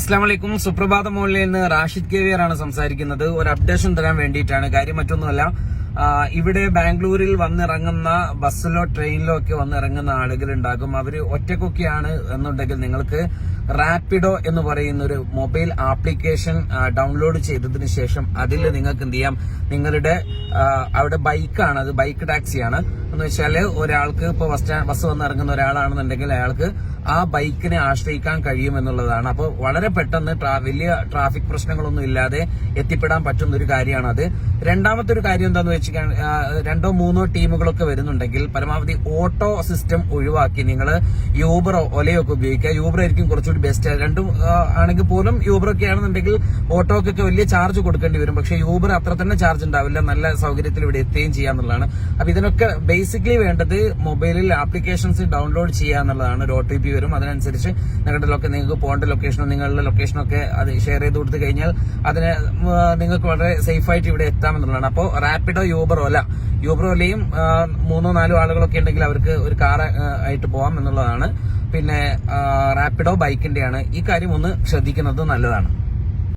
അസ്ലാം വലൈക്കും സുപ്രഭാത മോളിൽ നിന്ന് റാഷിദ് കെവിയർ ആണ് സംസാരിക്കുന്നത്. ഒരു അപ്ഡേഷൻ തരാൻ വേണ്ടിയിട്ടാണ്. കാര്യം മറ്റൊന്നുമല്ല ഇവിടെ ബാംഗ്ലൂരിൽ വന്നിറങ്ങുന്ന ബസ്സിലോ ട്രെയിനിലോ ഒക്കെ വന്നിറങ്ങുന്ന ആളുകൾ ഉണ്ടാകും അവർ ഒറ്റക്കൊക്കെയാണ് എന്നുണ്ടെങ്കിൽ നിങ്ങൾക്ക് റാപ്പിഡോ എന്ന് പറയുന്ന ഒരു മൊബൈൽ ആപ്ലിക്കേഷൻ ഡൗൺലോഡ് ചെയ്തതിന് ശേഷം അതിൽ നിങ്ങൾക്ക് എന്ത് ചെയ്യാം? നിങ്ങളുടെ അവിടെ ബൈക്കാണ്. അത് ബൈക്ക് ടാക്സിയാണ്. എന്ന് വെച്ചാൽ ഒരാൾക്ക് ഇപ്പോൾ ബസ് ബസ് വന്നിറങ്ങുന്ന ഒരാളാണെന്നുണ്ടെങ്കിൽ അയാൾക്ക് ആ ബൈക്കിനെ ആശ്രയിക്കാൻ കഴിയുമെന്നുള്ളതാണ്. അപ്പോൾ വളരെ പെട്ടെന്ന് വലിയ ട്രാഫിക് പ്രശ്നങ്ങളൊന്നും ഇല്ലാതെ എത്തിപ്പെടാൻ പറ്റുന്ന ഒരു കാര്യമാണ് അത് രണ്ടാമത്തെ ഒരു കാര്യം എന്താണെന്ന് വെച്ചാൽ രണ്ടോ മൂന്നോ ടീമുകളൊക്കെ വരുന്നുണ്ടെങ്കിൽ പരമാവധി ഓട്ടോ സിസ്റ്റം ഒഴിവാക്കി നിങ്ങൾ യൂബറോ ഒലയോ ഒക്കെ ഉപയോഗിക്കുക. യൂബർ ആയിരിക്കും കുറച്ചുകൂടി ബെസ്റ്റ് രണ്ടും ആണെങ്കിൽ പോലും യൂബർ ഒക്കെ ആണെന്നുണ്ടെങ്കിൽ ഓട്ടോക്കൊക്കെ വലിയ ചാർജ് കൊടുക്കേണ്ടി വരും. പക്ഷേ യൂബർ അത്ര തന്നെ ചാർജ് ഉണ്ടാവില്ല. നല്ല സൗകര്യത്തിൽ ഇവിടെ എത്തുകയും ചെയ്യാന്നുള്ളതാണ് അപ്പൊ ഇതിനൊക്കെ ബേസിക്കലി വേണ്ടത് മൊബൈലിൽ ആപ്ലിക്കേഷൻസ് ഡൗൺലോഡ് ചെയ്യുക എന്നുള്ളതാണ് ഒരു ഒ ടി പി വരും. അതിനനുസരിച്ച് നിങ്ങളുടെ ലൊക്കെ നിങ്ങൾക്ക് പോകേണ്ട ലൊക്കേഷനും നിങ്ങളുടെ ലൊക്കേഷനൊക്കെ അത് ഷെയർ ചെയ്ത് കൊടുത്തു കഴിഞ്ഞാൽ അതിന് നിങ്ങൾക്ക് വളരെ സേഫ് ആയിട്ട് ഇവിടെ എത്താമെന്നുള്ളതാണ്. അപ്പോൾ റാപ്പിഡോ യൂബറോ അല്ല യൂബറോലെയും മൂന്നോ നാലോ ആളുകളൊക്കെ ഉണ്ടെങ്കിൽ അവർക്ക് ഒരു കാർ ആയിട്ട് പോകാം എന്നുള്ളതാണ്. പിന്നെ റാപ്പിഡോ ബൈക്കിന്റെയാണ് ഈ കാര്യം ഒന്ന് ശ്രദ്ധിക്കുന്നത് നല്ലതാണ്.